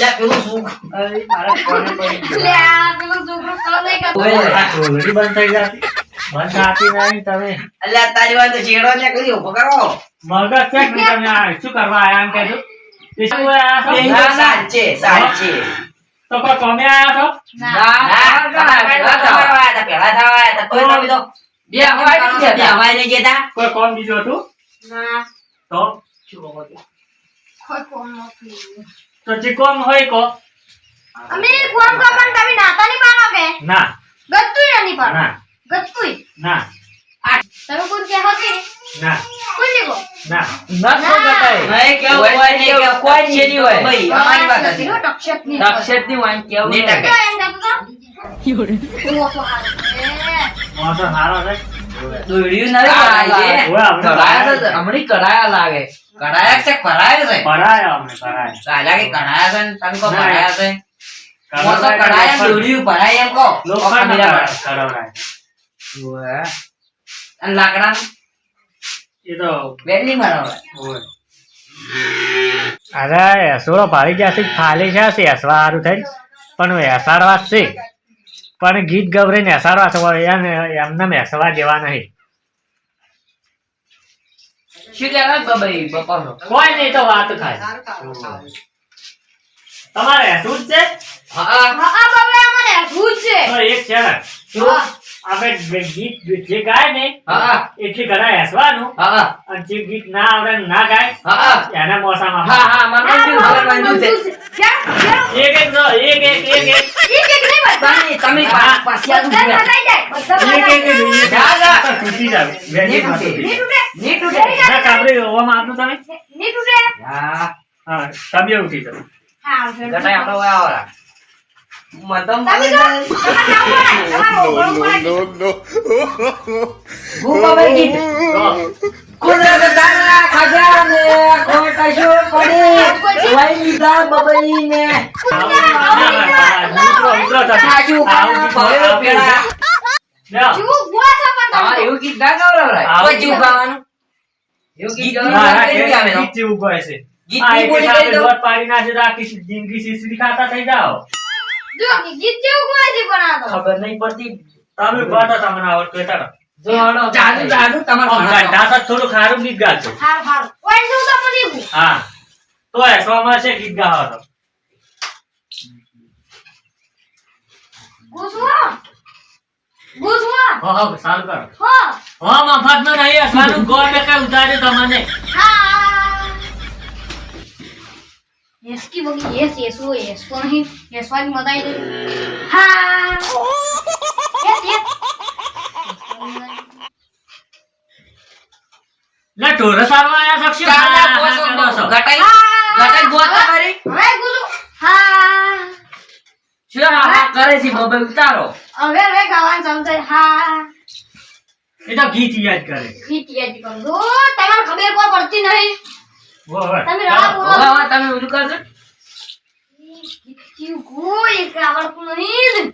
લે પેલું શું અરે, મારા કોને પડી ગયું? લે આ પેલું છોકરું કરો નહીં કરતો. ઢોલરી બંધ થઈ જાતી. બંધ થતી નહીં તમે અલ્યા તારી વાત તો ચેડો ને કરી ઊભો કરો મગજ છે કે નહીં તમે આ શું કરવા આયા એમ કહેજો? તે શું આયા તો સાચે સાચે તો કોઈ કોમે આયા છો ના. ના, પહેલા થવા હતા, પહેલા થવા હતા. તોય તમે તો બે હવાઈ. બે હવાઈ નહીં જતા. કોઈ કોમ બીજું હતું ના. તો કોઈ કોમ નથી. તો જે કોમ હોય કો અમે કોમ કો પણ તમે નાતા નહીં પાડો કે ના ગત્તુંય નહીં પાડો ના ગત્તુંય. ના તમે કોઈ કહેવો કે ના કોણ નહીં કહો. ના નહીં કેવું હોય, નહીં કે કોઈ છે નહીં હોય. ભાઈ, અમારી વાત હતી. પેલો ટક્ષક નહીં નહીં કહો. ટકે. એમ કહેતો તો? હારો. એ. દોડ્યું નથી કરાય છે. ઓય, આપણે કરાયા છે. હમણાં કરાયા લાગે. કરાયા છે, કરાયા છે. પરાયા અમને પરાયા રાજા કે કરાયા છે તમે કહો કરાયા છે. મોસો કરાયા દોડ્યું ભરાય એમ કહો. લોખંડ પકડી લેવાય. કરાવરાય અને લાકડા એ તો વેલ્ડિંગ બનાવે ઓય. અરે એસોડો ભારી જશે ખાલી છે સારું થઈ પણ એસાડવા જ છે પણ ગીત ગવરીને એસાડવા છે એને એમને મેસવા જેવા નહીં. શું લેવા બબાઈ બપાનો કોઈ નહીં તો વાત થાય. તમારે શું છે? હા. બાબા અમારે હસવું છે. તો એક છે હા. આપણે ગીત જે ગાય ને હા. ઘણા હેસવાનું. અને જે ગીત ના આવડે ના ગાય એના મોસામાં હા હા મને બાબા, મંજૂર છે? એક એક નો એક એક એક એક. એક એક નહીં તમે તમે પા- પાછી આવું બધા જોયા. ભગાઈ જાય. બધા એક એક જા, જા. તૂટી જાય વેજી માં તૂટી જાય. તૂટે. ના કાબરી ઓવામાં આપનું તમે? નહીં તૂટે. હા હા તમે ઉઠી જાવ હા, ફેર. આપણો આવું એવું ગીત ના કોઈ જીવ ગાવાનું. એવું ગીત? ગીત બોલી પાડી નાખે તો આખી જિંદગી શીશડી ખાતા થઈ જાઓ જો, ગીત જેવું ગોળાથી બનાવતો. ખબર નહીં પડતી તમે ગાતા તમને આવડતું હતા. જો હળો જાદુ જાદુ તમારે. ગાતા થોડું ખારું ગીત ગાજો હારું, હારું. ઓય, શું તો બોલી હા તો એ સોમાં છે ગીત ગાવા તો ગુસવો. ગુસવો. હો હો સારું કરો હા હો મફત નો નહીં સારું ગોળ કઈ ઉતાર્યું તમને હા. એસકી બગી એસ yes. એસો નહીં. yes મજા આવી ગઈ હા. S S. લે ઢોરો સારવા આયા ઘટાઈ. ગટાઈ ગોતા કરી હવે ગુલુ. હા. શું હા કરે છે બબે ઉતારો. હવે હવે ગાવાનું ચાલુ હા. એ તો ગીત યાદ કરે. ગીત યાદ કરો. તમારે ખબર કોઈ પડતી નહીં. તમે રાહ બોલો. હવે તમે બધું કરજો. ગીત કોઈ આવડતું નહીં.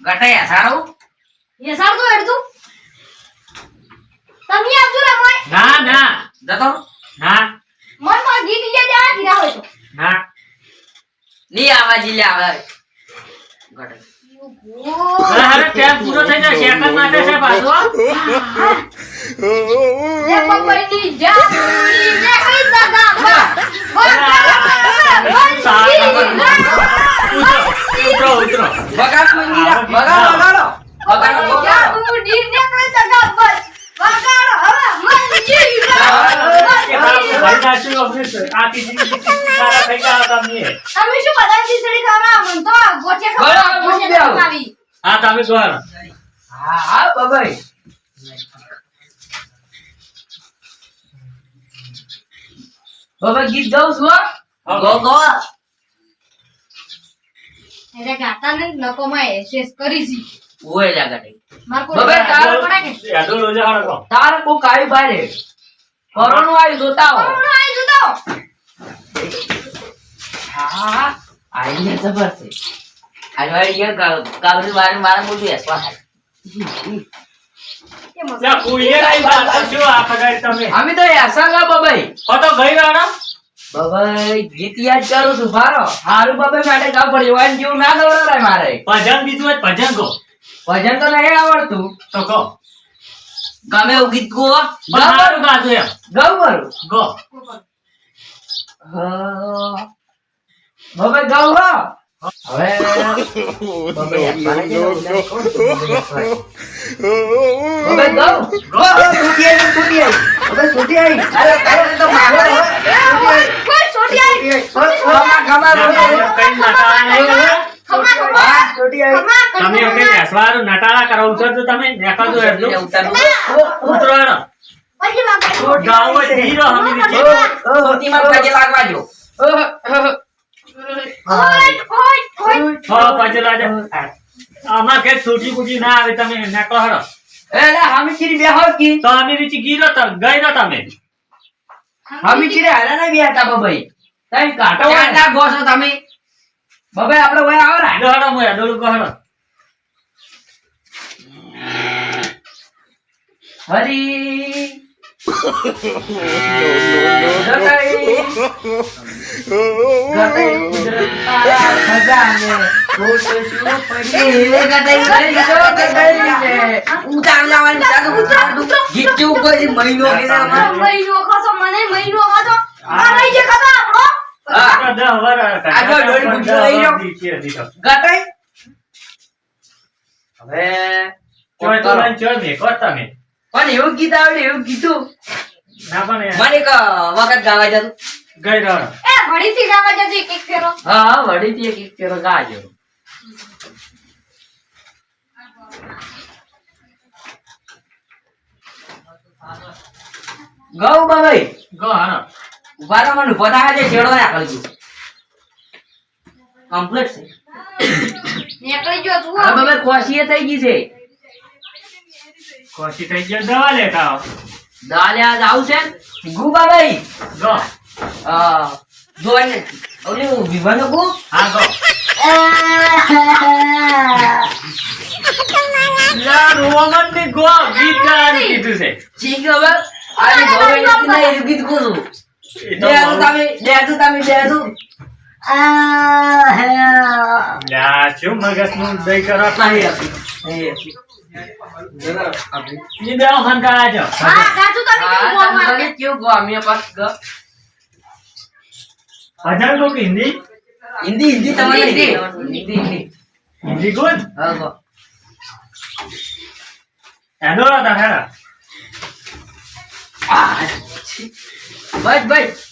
ગટાઈ આ સારું? એ સારું હેડતું. તમે આપજો રે મોય. ના ના. જતો ના. મનમાં ગીત યાદ આ કીધા હોય તો. ના. ની આવાજ લે આવે. ગટાઈ અરે, અરે, પૂરો થઈ જાય સેકન્ડ માટે છે પાછો ઉતરો ઉતરો બગાડ મંગીરા બગાડ બગાડો બગાડો બગાડો જામુની ને કઈ દગા બસ વગાડો હવે થઈ ગયા તમે શું બધા ખીચડી ખાવા મન તો ગોઠિયા બરાબર, ખાવા મૂકી ગોઠિયા આવો. ખાવી હા તમે જોવાનો હા હા બબાઈ બબા ગીત ગાઉં છું. ગો ગો એટલે ગાતા ને નકોમાં એસેસ કરી છી. ઓય જા ગટાઈ માર કોઈ બબે, તારો પડે કે? યાદો રોજે હાડો તાર કો કાઈ બારે કોરોનો આવી જોતા હો કોરોના આઈ જતો હા આઈને જબર છે. વારે મારા એ અમે તો હસા બબાઈ? તો ગઈ વાળા. બાબાઈ ગીત યાદ કરું છું ભારો. હારું બાબે માટે ગાવ પડ્યું. વાન જેવું ના ગવડાવાય મારે. ભજન બીજું હોય ભજન ગો ભજન તો નહીં આવડતું. તો કહો. ગમે એવું ગીત ગો સારું ગાજો એમ. ગઉં મારું. ગો. બાબા ગઉં હો. તમે. કઈ નટાળા નહીં કરો? ખમા ખમા હા, છૂટી આવી. ખમા તમે એવું કઈ બેસવાનું નટાળા કરો ઉતરજો તમે નેકાજો એટલું. ઉતરવાનો ગાવ જ ધીરો હમી પગે લાગવા જો આમાં કે છૂટી બૂટી ના આવે તમે નીકળો હેડો. એટલે હામી ચીરી બેહો કી. તો અમે નીચે ગીરો તો ગઈ ન તમે. હામી ચીરી હારા ના બેહતા બબાઈ. તમે કાટો. ના ગોસો તમે. બબાઈ આપણે ઓય આવો હેડો હેડો મોયા ડોલું કહો હરી. હવે ચોય તો લઈને ચોય મેકો તમે. પણ એવું ગીત આવડે એવું કીધું ના પણ મને એક વખત ગાવા જતું. ગઈ રહ્યો. એ ઘડીથી ગાવા જતી એક ફેરો. હા હા વડીથી એક એક ફેરો ગાજો. ગૌ બાઈ ગૌ હા. ઊભા રહો મને ઊભા થા છે છેડો રાખલ છું કમ્પ્લીટ છે. નીકળી ગયો તું હવે બાબાઈ થઈ ગઈ છે. ખુશી થઈ ગયો. દવા લેતા આવો. દાલે આજ આવશે ગુબા ભાઈ. ગો આ ને ઓલી વિભાનો ગુ હા ગો લા, રોમન ને ગો ગીત ગાવાનું કીધું છે. ચીક હવે. આની બાબાઈ ને ના ગીત કરું એ તો બે બહુ- તમે બે તમે બે લા, શું મગજનું દઈ કરો? નહીં આપી નહીં આપી ઈ બે હંકારા છો. હા કાચુ તમે કેવું બોલ મારે કેવું ગો અમે પાસ ગો. ભજન કહું કે હિન્દી હિન્દી હિન્દી તમારે હિન્દી. હિન્દી. હિન્દી હિન્દી. કોણ? હા ગો. એનો હતા બસ બસ.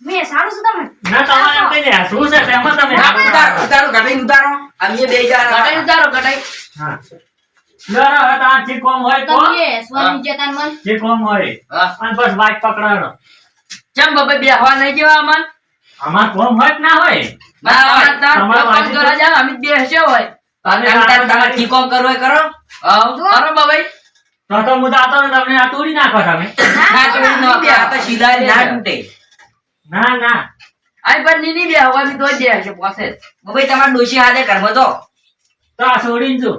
મેં સારું શું તમે ના તમારે એમ કહીને શું છે તેમાં તમે ઉતારો ઉતારો કટાઈ ઉતારો. અમે બેસી જા કટાઈ ઉતારો હા ને તમને આ તોડી નાખો તમે. સીધા ના તૂટે. ના ના. આઈ પર નીની બે હવા તો જ છે પાસે બબાઈ તમાર ડોશી હાથે કરવા તો. તો આ છોડીને જો.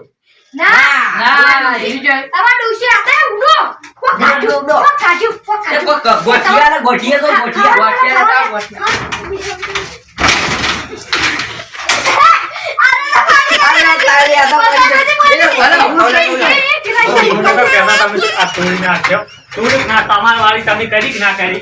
ના. ના જાય તમારા ડોશી હાથે ઉડો કોક ના, ઉડો. કોક કાચું કોક ગોઠિયા ને ગોઠિયા તો ગોઠિયા ગોઠિયા તો ગોઠિયા. અરે તારી આ તો. ભલે, ભલે, તમે આ તોડી નાખ્યો. તોડી ના તમાર વાળી તમે કરી કે ના કરી?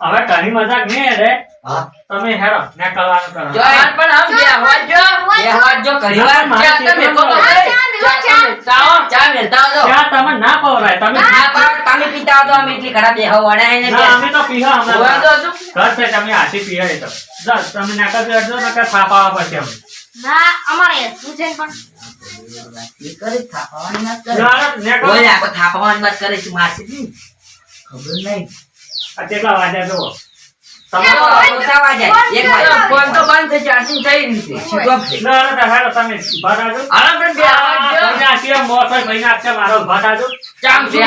હવે ઘણી મજાક નહીં રે તમે હેરો ને કરવાનું કરો. જો યાર પણ આમ બે હવા જો. બે હવા જો કરી વાર ચા તમે કો તો હા, ચા મેલો, ચા. ચાઓ ચા મેલતા આવજો. ચા તમે ના પવરાય તમે ના પણ તમે પીતા આવજો અમે એટલી ઘડા બે હવા વણાય ને ના અમે તો પીવા અમે હમણાં જો ઘર છે તમે હાથી પીવાય તો. જા, તમે નાકા બેઠજો નકર થાપ આવવા પડશે અમે ના અમારે શું છે પણ. કરે થાપાવાની વાત કરે. જા, થાપાવાની વાત કરે છે મારશે ખબર નહીં. આ કેટલા વાગ્યા જુઓ તમારો તમારો ઓછા વાગ્યા. એક વાગ્યા. ફોન તો બંધ થઈ ચાર્જિંગ થઈ નથી સીધો ના, ના, ના, તમે ઊભા થાજો. હાલો પણ બે આ અવાજ જો. મારો. ચામ શું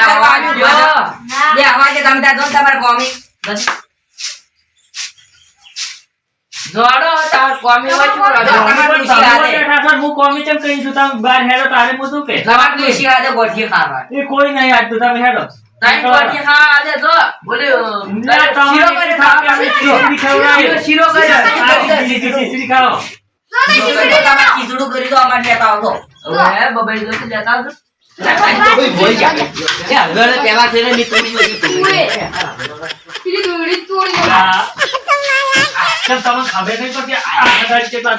બે તમે ત્યાં જો તમારે કોમી. જોડો તાર હોય છો હું ચમ કહી છું તમે હેડો તારે કે તમારે ગોઠીએ ખાવા. એ કોઈ નહીં હેડો આજે તમે. આપી ખીચડી કરી દો અમારે લેતા આવજો. હવે બબાઈ કે તોડી બધી તોડી. પેલી આ કેમ તમને ખબર નહીં પડતી આ ખબર કેટલા